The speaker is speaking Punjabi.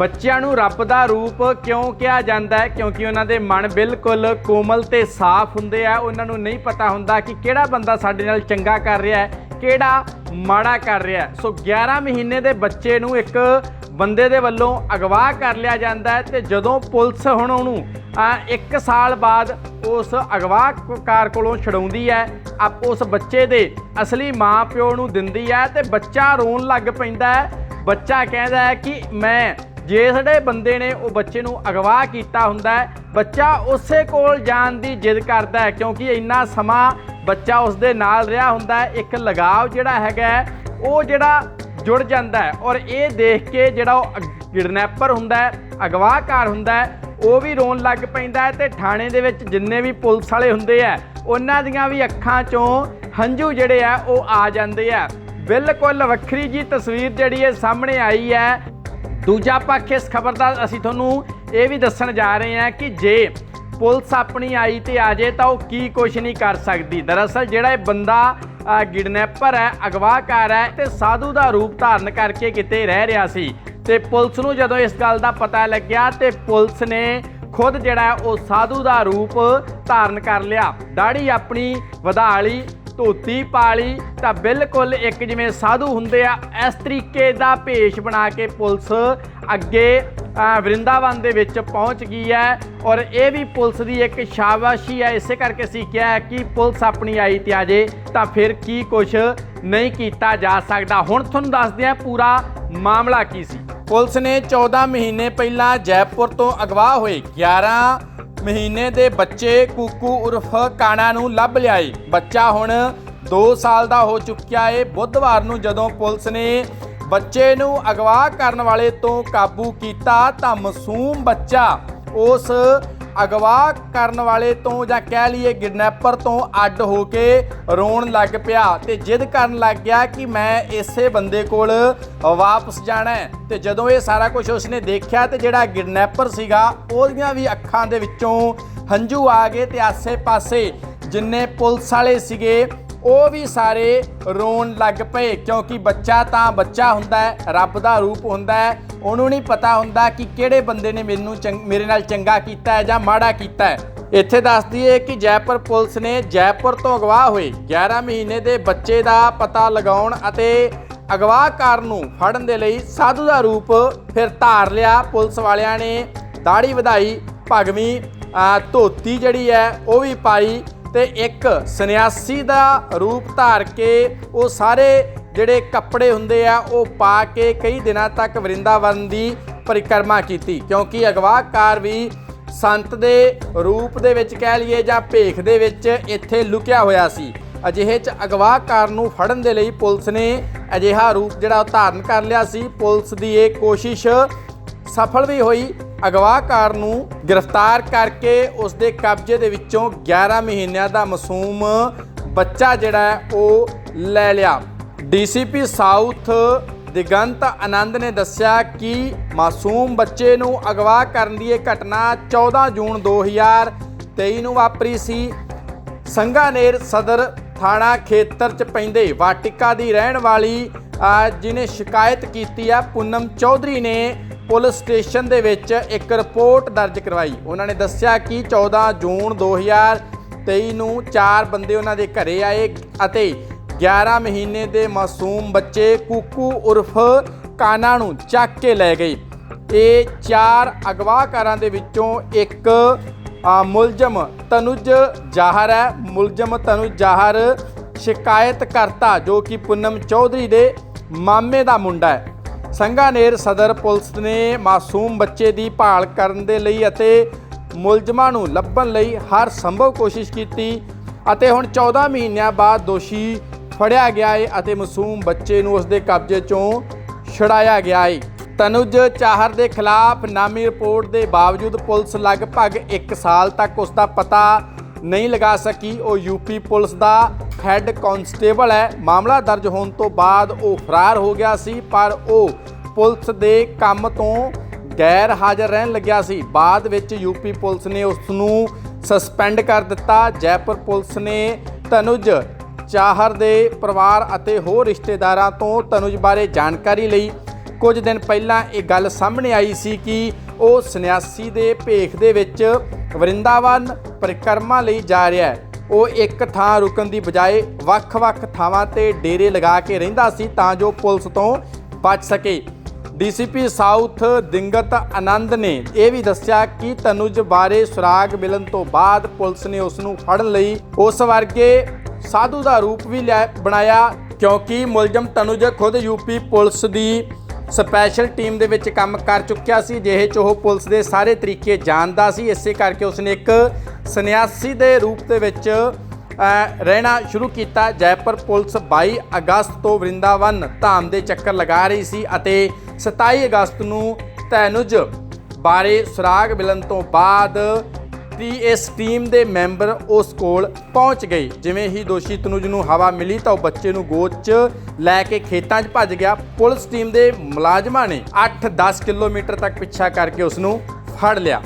ਬੱਚਿਆਂ ਨੂੰ ਰੱਬ ਦਾ ਰੂਪ ਕਿਉਂ ਕਿਹਾ ਜਾਂਦਾ ਹੈ? ਕਿਉਂਕਿ ਉਹਨਾਂ ਦੇ ਮਨ ਬਿਲਕੁਲ ਕੋਮਲ ਤੇ ਸਾਫ਼ ਹੁੰਦੇ ਆ। ਉਹਨਾਂ ਨੂੰ ਨਹੀਂ ਪਤਾ ਹੁੰਦਾ ਕਿ ਕਿਹੜਾ ਬੰਦਾ ਸਾਡੇ ਨਾਲ ਚੰਗਾ ਕਰ ਰਿਹਾ ਹੈ, ਕਿਹੜਾ ਮਾੜਾ ਕਰ ਰਿਹਾ ਹੈ। ਸੋ 11 ਮਹੀਨੇ ਦੇ ਬੱਚੇ ਨੂੰ ਇੱਕ ਬੰਦੇ ਦੇ ਵੱਲੋਂ ਅਗਵਾ ਕਰ ਲਿਆ ਜਾਂਦਾ ਹੈ ਤੇ ਜਦੋਂ ਪੁਲਿਸ ਹੁਣ ਉਹਨੂੰ 1 ਸਾਲ ਬਾਅਦ ਉਸ ਅਗਵਾਕਾਰ ਕੋਲੋਂ ਛਡਾਉਂਦੀ ਹੈ ਆਪ ਉਸ ਬੱਚੇ ਦੇ ਅਸਲੀ ਮਾਂ ਪਿਓ ਨੂੰ ਦਿੰਦੀ ਹੈ ਤੇ ਬੱਚਾ ਰੋਣ ਲੱਗ ਪੈਂਦਾ ਹੈ। ਬੱਚਾ ਕਹਿੰਦਾ ਹੈ ਕਿ ਮੈਂ ਜਿਹੜੇ ਬੰਦੇ ਨੇ ਉਹ ਬੱਚੇ ਨੂੰ ਅਗਵਾ ਕੀਤਾ ਹੁੰਦਾ ਹੈ, ਬੱਚਾ ਉਸੇ ਕੋਲ ਜਾਣ ਦੀ ਜਿੱਦ ਕਰਦਾ ਹੈ, ਕਿਉਂਕਿ ਇੰਨਾ ਸਮਾਂ ਬੱਚਾ ਉਸ ਦੇ ਨਾਲ ਰਿਹਾ ਹੁੰਦਾ ਹੈ, ਇੱਕ ਲਗਾਵ ਜਿਹੜਾ ਹੈਗਾ ਉਹ ਜਿਹੜਾ ਜੁੜ ਜਾਂਦਾ ਹੈ ਔਰ ਇਹ ਦੇਖ ਕੇ ਜਿਹੜਾ ਉਹ ਕਿਡਨੈਪਰ ਹੁੰਦਾ ਹੈ ਅਗਵਾਕਾਰ ਹੁੰਦਾ ਹੈ, ਉਹ ਵੀ ਰੋਣ ਲੱਗ ਪੈਂਦਾ ਹੈ ਤੇ ਥਾਣੇ ਦੇ ਵਿੱਚ ਜਿੰਨੇ ਵੀ ਪੁਲਿਸ ਵਾਲੇ ਹੁੰਦੇ ਆ, ਉਹਨਾਂ ਦੀਆਂ ਵੀ ਅੱਖਾਂ 'ਚੋਂ ਹੰਝੂ ਜਿਹੜੇ ਆ, ਉਹ ਆ ਜਾਂਦੇ ਆ। ਬਿਲਕੁਲ ਵੱਖਰੀ ਜੀ ਤਸਵੀਰ ਜਿਹੜੀ ਹੈ ਸਾਹਮਣੇ ਆਈ ਹੈ ਦੂਜਾ ਪੱਖ ਇਸ ਖਬਰ ਦਾ ਅਸੀਂ ਤੁਹਾਨੂੰ ਇਹ ਵੀ ਦੱਸਣ ਜਾ ਰਹੇ ਹਾਂ ਕਿ ਜੇ ਪੁਲਿਸ ਆਪਣੀ ਆਈ ਤੇ ਆ ਜੇ ਤਾਂ ਉਹ ਕੀ ਕੁਛ ਨਹੀਂ ਕਰ ਸਕਦੀ। ਦਰਅਸਲ ਜਿਹੜਾ ਇਹ ਬੰਦਾ ਗਿਡਨੈਪਰ ਹੈ, ਅਗਵਾਕਾਰ ਹੈ ਤੇ ਸਾਧੂ ਦਾ ਰੂਪ ਧਾਰਨ ਕਰਕੇ ਕਿਤੇ ਰਹਿ ਰਿਹਾ ਸੀ ਤੇ ਪੁਲਿਸ ਨੂੰ ਜਦੋਂ ਇਸ ਗੱਲ ਦਾ ਪਤਾ ਲੱਗਿਆ ਤੇ ਪੁਲਿਸ ਨੇ ਖੁਦ ਜਿਹੜਾ ਉਹ ਸਾਧੂ ਦਾ ਰੂਪ ਧਾਰਨ ਕਰ ਲਿਆ। ਦਾੜੀ ਆਪਣੀ ਵਧਾ ਲਈ ਧੋਤੀ ਪਾਲੀ ਤਾਂ ਬਿਲਕੁਲ ਇੱਕ ਜਿਵੇਂ ਸਾਧੂ ਹੁੰਦੇ ਆ, ਇਸ ਤਰੀਕੇ ਦਾ ਭੇਸ਼ ਬਣਾ ਕੇ ਪੁਲਿਸ ਅੱਗੇ ਵਰਿੰਦਾਵਨ ਦੇ ਵਿੱਚ ਪਹੁੰਚ ਗਈ ਹੈ ਔਰ ਇਹ ਵੀ ਪੁਲਿਸ ਦੀ ਇੱਕ ਸ਼ਾਬਾਸ਼ੀ ਹੈ। ਇਸੇ ਕਰਕੇ ਅਸੀਂ ਕਿਹਾ ਕਿ ਪੁਲਿਸ ਆਪਣੀ ਆਈ ਤੇ ਆ ਜੇ ਤਾਂ ਫਿਰ ਕੀ ਕੁਝ ਨਹੀਂ ਕੀਤਾ ਜਾ ਸਕਦਾ। ਹੁਣ ਤੁਹਾਨੂੰ ਦੱਸਦੇ ਹਾਂ ਪੂਰਾ ਮਾਮਲਾ ਕੀ ਸੀ। ਪੁਲਿਸ ਨੇ 14 ਮਹੀਨੇ ਪਹਿਲਾਂ ਜੈਪੁਰ ਤੋਂ ਅਗਵਾ ਹੋਏ 11 ਮਹੀਨੇ ਦੇ ਬੱਚੇ ਕੁੱਕੂ ਉਰਫ ਕਾਣਾ ਨੂੰ ਲੱਭ ਲਿਆਏ। ਬੱਚਾ ਹੁਣ 2 ਸਾਲ ਦਾ ਹੋ ਚੁੱਕਿਆ ਏ। ਬੁੱਧਵਾਰ ਨੂੰ ਜਦੋਂ ਪੁਲਿਸ ਨੇ ਬੱਚੇ ਨੂੰ ਅਗਵਾ ਕਰਨ ਵਾਲੇ ਤੋਂ ਕਾਬੂ ਕੀਤਾ ਤਾਂ ਮਾਸੂਮ ਬੱਚਾ ਉਸ ਅਗਵਾ ਕਰਨ ਵਾਲੇ ਤੋਂ ਜਾਂ ਕਹਿ ਲਈਏ ਕਿਡਨੈਪਰ ਤੋਂ ਅੱਡ ਹੋ ਕੇ ਰੋਣ ਲੱਗ ਪਿਆ ਤੇ ਜਿੱਦ ਕਰਨ ਲੱਗ ਗਿਆ ਕਿ ਮੈਂ ਇਸੇ ਬੰਦੇ ਕੋਲ ਵਾਪਸ ਜਾਣਾ ਹੈ। ਤੇ ਜਦੋਂ ਇਹ ਸਾਰਾ ਕੁਝ ਉਸਨੇ ਦੇਖਿਆ ਤੇ ਜਿਹੜਾ ਕਿਡਨੈਪਰ ਸੀਗਾ, ਉਹਦੀਆਂ ਵੀ ਅੱਖਾਂ ਦੇ ਵਿੱਚੋਂ ਹੰਝੂ ਆ ਗਏ ਤੇ ਆਸੇ-ਪਾਸੇ ਜਿੰਨੇ ਪੁਲਿਸ ਵਾਲੇ ਸੀਗੇ ਉਹ ਵੀ ਸਾਰੇ ਰੋਣ ਲੱਗ ਪਏ, ਕਿਉਂਕਿ ਬੱਚਾ ਤਾਂ ਬੱਚਾ ਹੁੰਦਾ ਹੈ, ਰੱਬ ਦਾ ਰੂਪ ਹੁੰਦਾ ਹੈ। ਉਹਨੂੰ ਨਹੀਂ ਪਤਾ ਹੁੰਦਾ ਕਿ ਕਿਹੜੇ ਬੰਦੇ ਨੇ ਮੈਨੂੰ ਚੰਗ- ਮੇਰੇ ਨਾਲ ਚੰਗਾ ਕੀਤਾ ਹੈ ਜਾਂ ਮਾੜਾ ਕੀਤਾ ਹੈ। ਇੱਥੇ ਦੱਸਦੀ ਹੈ ਕਿ ਜੈਪੁਰ ਪੁਲਿਸ ਨੇ ਜੈਪੁਰ ਤੋਂ ਅਗਵਾ ਹੋਏ 11 ਮਹੀਨੇ ਦੇ ਬੱਚੇ ਦਾ ਪਤਾ ਲਗਾਉਣ ਅਤੇ ਅਗਵਾਕਾਰ ਨੂੰ ਫੜਨ ਦੇ ਲਈ ਸਾਧੂ ਦਾ ਰੂਪ ਫਿਰ ਧਾਰ ਲਿਆ। ਪੁਲਿਸ ਵਾਲਿਆਂ ਨੇ ਦਾੜੀ ਵਧਾਈ, ਭਗਵੀਂ ਧੋਤੀ ਜਿਹੜੀ ਹੈ, ਉਹ ਵੀ ਪਾਈ। ਤੇ ਇੱਕ ਸੰਨਿਆਸੀ ਦਾ ਰੂਪ ਧਾਰ ਕੇ ਉਹ ਸਾਰੇ ਜਿਹੜੇ ਕੱਪੜੇ ਹੁੰਦੇ ਆ, ਉਹ ਪਾ ਕੇ ਕਈ ਦਿਨਾਂ ਤੱਕ ਵਰਿੰਦਾਵਨ ਦੀ ਪਰਿਕਰਮਾ ਕੀਤੀ। ਕਿਉਂਕਿ ਅਗਵਾਕਾਰ ਵੀ ਸੰਤ ਦੇ ਰੂਪ ਦੇ ਵਿੱਚ ਕਹਿ ਲਈਏ ਜਾਂ ਭੇਖ ਦੇ ਵਿੱਚ ਇੱਥੇ ਲੁਕਿਆ ਹੋਇਆ ਸੀ। ਅਜਿਹੇ ਚ ਅਗਵਾਕਾਰ ਨੂੰ ਫੜਨ ਦੇ ਲਈ ਪੁਲਿਸ ਨੇ ਅਜਿਹਾ ਰੂਪ ਜਿਹੜਾ ਉਹ ਧਾਰਨ ਕਰ ਲਿਆ ਸੀ। ਪੁਲਿਸ ਦੀ ਇਹ ਕੋਸ਼ਿਸ਼ ਸਫਲ ਵੀ ਹੋਈ ਅਗਵਾਕਾਰ ਨੂੰ ਗ੍ਰਿਫਤਾਰ ਕਰਕੇ ਉਸ ਦੇ ਕਬਜ਼ੇ ਦੇ ਵਿੱਚੋਂ 11 ਮਹੀਨਿਆਂ ਦਾ ਮਾਸੂਮ ਬੱਚਾ ਜਿਹੜਾ ਹੈ ਉਹ ਲੈ ਲਿਆ। ਡੀਸੀਪੀ ਸਾਊਥ ਦਿਗੰਤ ਆਨੰਦ ਨੇ ਦੱਸਿਆ ਕਿ ਮਾਸੂਮ ਬੱਚੇ ਨੂੰ ਅਗਵਾ ਕਰਨ ਦੀ ਇਹ ਘਟਨਾ 14 ਜੂਨ 2023 ਨੂੰ ਵਾਪਰੀ ਸੀ। ਸੰਗਾਨੇਰ ਸਦਰ ਥਾਣਾ ਖੇਤਰ ਚ ਪੈਂਦੇ ਵਾਟਿਕਾ ਦੀ ਰਹਿਣ ਵਾਲੀ ਅ, ਜਿਹਨੇ ਸ਼ਿਕਾਇਤ ਕੀਤੀ ਆ ਪੂਨਮ ਚੌਧਰੀ ਨੇ ਪੁਲਿਸ ਸਟੇਸ਼ਨ ਦੇ ਵਿੱਚ ਇੱਕ ਰਿਪੋਰਟ ਦਰਜ ਕਰਵਾਈ। ਉਹਨਾਂ ਨੇ ਦੱਸਿਆ ਕਿ 14 ਜੂਨ 2023 ਨੂੰ ਚਾਰ ਬੰਦੇ ਉਹਨਾਂ ਦੇ ਘਰੇ ਆਏ ਅਤੇ 11 ਮਹੀਨੇ ਦੇ ਮਾਸੂਮ ਬੱਚੇ ਕੁੱਕੂ ਉਰਫ ਕਾਨਾ ਨੂੰ ਚੱਕ ਕੇ ਲੈ ਗਏ। ਇਹ ਚਾਰ ਅਗਵਾਕਾਰਾਂ ਦੇ ਵਿੱਚੋਂ ਇੱਕ ਮੁਲਜ਼ਮ ਤਨੁਜ ਜਾਹਰ ਹੈ। ਮੁਲਜ਼ਮ ਤਨੁਜ ਜਾਹਰ ਸ਼ਿਕਾਇਤਕਰਤਾ ਜੋ ਕਿ ਪੁੰਨਮ ਚੌਧਰੀ ਦੇ ਮਾਮੇ ਦਾ ਮੁੰਡਾ ਹੈ। ਸੰਗਾਨੇਰ ਸਦਰ ਪੁਲਿਸ ਨੇ ਮਾਸੂਮ ਬੱਚੇ ਦੀ ਭਾਲ ਕਰਨ ਦੇ ਲਈ ਅਤੇ ਮੁਲਜ਼ਮਾਂ ਨੂੰ ਲੱਭਣ ਲਈ ਹਰ ਸੰਭਵ ਕੋਸ਼ਿਸ਼ ਕੀਤੀ ਅਤੇ ਹੁਣ 14 ਮਹੀਨਿਆਂ ਬਾਅਦ ਦੋਸ਼ੀ ਫੜਿਆ ਗਿਆ ਹੈ ਅਤੇ ਮਾਸੂਮ ਬੱਚੇ ਨੂੰ ਉਸਦੇ ਕਬਜ਼ੇ ਚੋਂ ਛੁਡਾਇਆ ਗਿਆ ਹੈ ਤਨੁਜ ਚਾਹਰ ਦੇ ਖਿਲਾਫ ਨਾਮੀ ਰਿਪੋਰਟ ਦੇ ਬਾਵਜੂਦ ਪੁਲਿਸ ਲਗਭਗ 1 ਸਾਲ ਤੱਕ ਉਸ ਦਾ ਪਤਾ ਨਹੀਂ ਲਗਾ ਸਕੀ। ਉਹ ਯੂਪੀ ਪੁਲਿਸ ਦਾ ਹੈੱਡ ਕਾਂਸਟੇਬਲ ਹੈ। ਮਾਮਲਾ ਦਰਜ ਹੋਣ ਤੋਂ ਬਾਅਦ ਉਹ ਫਰਾਰ ਹੋ ਗਿਆ ਸੀ, ਪਰ ਉਹ ਪੁਲਿਸ ਦੇ ਕੰਮ ਤੋਂ ਗੈਰ ਹਾਜ਼ਰ ਰਹਿਣ ਲੱਗਿਆ ਸੀ। ਬਾਅਦ ਵਿੱਚ ਯੂਪੀ ਪੁਲਿਸ ਨੇ ਉਸ ਨੂੰ ਸਸਪੈਂਡ ਕਰ ਦਿੱਤਾ। ਜੈਪੁਰ ਪੁਲਿਸ ਨੇ ਤਨੁਜ ਚਾਹਰ ਦੇ ਪਰਿਵਾਰ ਅਤੇ ਹੋਰ ਰਿਸ਼ਤੇਦਾਰਾਂ ਤੋਂ ਤਨੁਜ ਬਾਰੇ ਜਾਣਕਾਰੀ ਲਈ ਕੁਝ ਦਿਨ ਪਹਿਲਾਂ ਇਹ ਗੱਲ ਸਾਹਮਣੇ ਆਈ ਸੀ ਕਿ ਉਹ ਸੰਨਿਆਸੀ ਦੇ ਭੇਖ ਦੇ ਵਿੱਚ ਵਰਿੰਦਾਵਨ ਪਰਿਕਰਮਾ ਲਈ ਜਾ ਰਿਹਾ ਹੈ। ਉਹ ਇੱਕ ਥਾਂ ਰੁਕਣ ਦੀ ਬਜਾਏ ਵੱਖ-ਵੱਖ ਥਾਵਾਂ ਤੇ ਡੇਰੇ ਲਗਾ ਕੇ ਰਹਿੰਦਾ ਸੀ ਤਾਂ ਜੋ ਪੁਲਿਸ ਤੋਂ ਬਚ ਸਕੇ। ਡੀਸੀਪੀ ਸਾਊਥದಿಂਗਤ ਆਨੰਦ ਨੇ ਇਹ ਵੀ ਦੱਸਿਆ ਕਿ ਤਨੁਜ ਬਾਰੇ ਸੁਰਾਗ ਮਿਲਣ ਤੋਂ ਬਾਅਦ ਪੁਲਿਸ ਨੇ ਉਸ ਨੂੰ ਫੜਨ ਲਈ ਉਸ ਵਰਗੇ ਸਾਧੂ ਦਾ ਰੂਪ ਵੀ ਲਿਆ ਬਣਾਇਆ, ਕਿਉਂਕਿ ਮੁਲਜ਼ਮ ਤਨੁਜ ਖੁਦ ਯੂਪੀ ਪੁਲਿਸ ਦੀ ਸਪੈਸ਼ਲ ਟੀਮ ਦੇ ਵਿੱਚ ਕੰਮ ਕਰ ਚੁੱਕਿਆ ਸੀ, ਜਿਹੇ ਚ ਉਹ ਪੁਲਿਸ ਦੇ ਸਾਰੇ ਤਰੀਕੇ ਜਾਣਦਾ ਸੀ। ਇਸੇ ਕਰਕੇ ਉਸਨੇ ਇੱਕ ਸੰਨਿਆਸੀ ਦੇ ਰੂਪ ਦੇ ਵਿੱਚ ਰਹਿਣਾ ਸ਼ੁਰੂ ਕੀਤਾ। ਜੈਪੁਰ ਪੁਲਿਸ 22 ਅਗਸਤ ਤੋਂ ਵਰਿੰਦਾਵਨ ਧਾਮ ਦੇ ਚੱਕਰ ਲਗਾ ਰਹੀ ਸੀ ਅਤੇ 27 ਅਗਸਤ ਨੂੰ ਤੈਨੁਜ ਬਾਰੇ ਸੁਰਾਗ ਮਿਲਣ ਤੋਂ ਬਾਅਦ ਟੀ ਇਸ ਟੀਮ ਦੇ ਮੈਂਬਰ ਉਸ ਕੋਲ ਪਹੁੰਚ ਗਏ। ਜਿਵੇਂ ਹੀ ਦੋਸ਼ੀ ਤਨੁਜ ਨੂੰ ਹਵਾ ਮਿਲੀ ਤਾਂ ਉਹ ਬੱਚੇ ਨੂੰ ਗੋਦ 'ਚ ਲੈ ਕੇ ਖੇਤਾਂ 'ਚ ਭੱਜ ਗਿਆ। ਪੁਲਿਸ ਟੀਮ ਦੇ ਮੁਲਾਜ਼ਮਾਂ ਨੇ 8-10 ਕਿਲੋਮੀਟਰ ਤੱਕ ਪਿੱਛਾ ਕਰਕੇ ਉਸ ਨੂੰ ਫੜ ਲਿਆ।